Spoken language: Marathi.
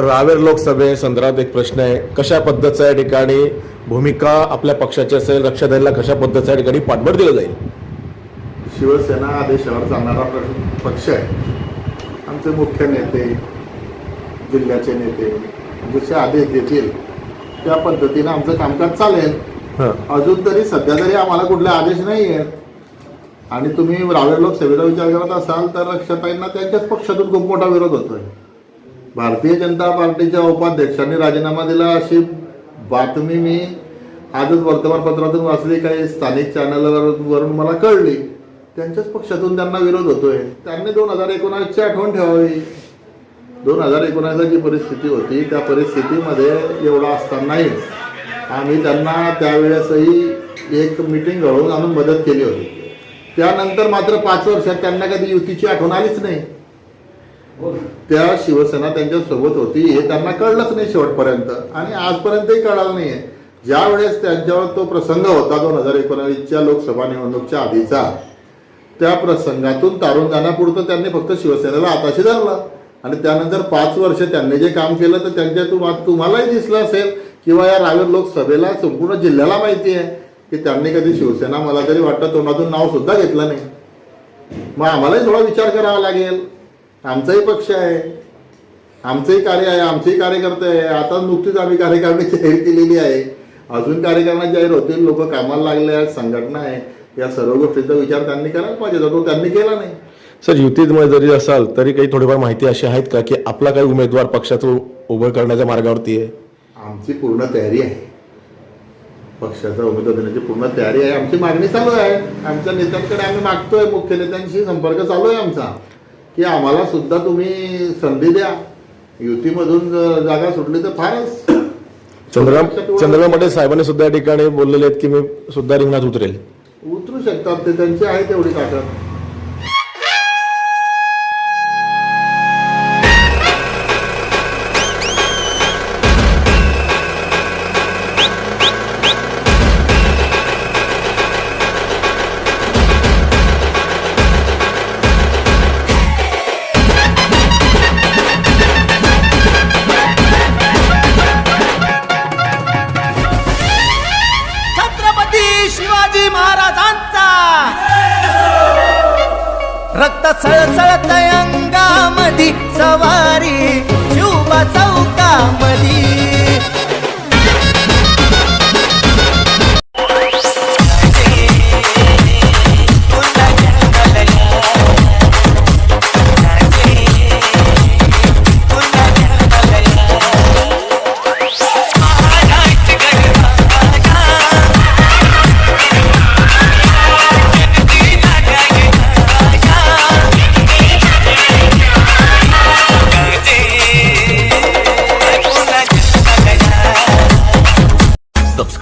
रावेर लोकसभेसंदर्भात एक प्रश्न आहे. कशा पद्धतीचा या ठिकाणी भूमिका आपल्या पक्षाची असेल रक्षादळला कशा पद्धतीचा या ठिकाणी पाठबळ दिलं जाईल? शिवसेना आदेशावर चालणारा पक्ष आहे. आमचे मुख्य नेते जिल्ह्याचे नेते जसे आदेश देतील त्या पद्धतीनं आमचं कामकाज चालेल. अजून तरी सध्या तरी आम्हाला कुठले आदेश नाही आहेत आणि तुम्ही रावेर लोकसभेचा विचार करत असाल तर रक्षाताईंना त्यांच्याच पक्षातून खूप मोठा विरोध होतोय. भारतीय जनता पार्टीच्या उपाध्यक्षांनी राजीनामा दिला अशी बातमी मी आजच वर्तमानपत्रातून वाचली. काही स्थानिक चॅनलवरून मला कळली. त्यांच्याच पक्षातून त्यांना विरोध होतोय. त्यांनी दोन हजार एकोणावीसची आठवण ठेवावी. दोन हजार एकोणासला जी परिस्थिती होती त्या परिस्थितीमध्ये एवढा असतानाही आम्ही त्यांना त्यावेळेसही एक मिटिंग घडवून आणून मदत केली होती. त्यानंतर मात्र पाच वर्षात त्यांना कधी युतीची आठवण आलीच नाही. त्या शिवसेना त्यांच्यासोबत होती हे त्यांना कळलंच नाही शेवटपर्यंत. आणि आजपर्यंतही कळालं नाहीये. ज्या वेळेस त्यांच्यावर तो प्रसंग होता दोन हजार एकोणावीसच्या लोकसभा निवडणूकच्या आधीचा त्या प्रसंगातून तारून जाण्यापुरतं त्यांनी फक्त शिवसेनेला आताशी धरलं. आणि त्यानंतर पाच वर्ष त्यांनी जे काम केलं तर त्यांच्या तुम्हा तुम्हालाही दिसलं असेल किंवा या रावेर लोकसभेला संपूर्ण जिल्ह्याला माहिती आहे की त्यांनी कधी शिवसेना मला तरी वाटतं तोंडातून नाव सुद्धा घेतलं नाही. मग आम्हालाही थोडा विचार करावा लागेल. आमचाही पक्ष आहे. आमचंही कार्य आहे आमचेही कार्यकर्ते आहे. आता नुकतीच आम्ही कार्यकारिणी जाहीर केलेली आहे. अजून कार्यकारिणी जाहीर होतील लोक कामाला लागले आहेत संघटना आहे. या सर्व गोष्टींचा विचार त्यांनी करायला पाहिजे. तो त्यांनी केला नाही. सर युतीमध्ये जरी असाल तरी काही थोडीफार माहिती अशी आहेत का की आपला काही उमेदवार पक्षाचं उभं करण्याच्या मार्गावरती आहे? आमची पूर्ण तयारी आहे. पक्षाचा उमेदवार देण्याची पूर्ण तयारी आहे. आमची मागणी चालू आहे. आमच्या नेत्यांकडे आम्ही मागतोय. मुख्य नेत्यांशी संपर्क चालू आहे आमचा. की आम्हाला सुद्धा तुम्ही संधी द्या. युतीमधून जागा सुटली तर फारच. चंद्रकांत चंद्रकांत साहेबांनी सुद्धा या ठिकाणी बोललेले आहेत की मी सुद्धा रिंगणात उतरेल. उतरू शकतात ते त्यांची आहे तेवढी ताकद. शिवाजी महाराजांचा. रक्त सळसळत अंगामधी सवारी.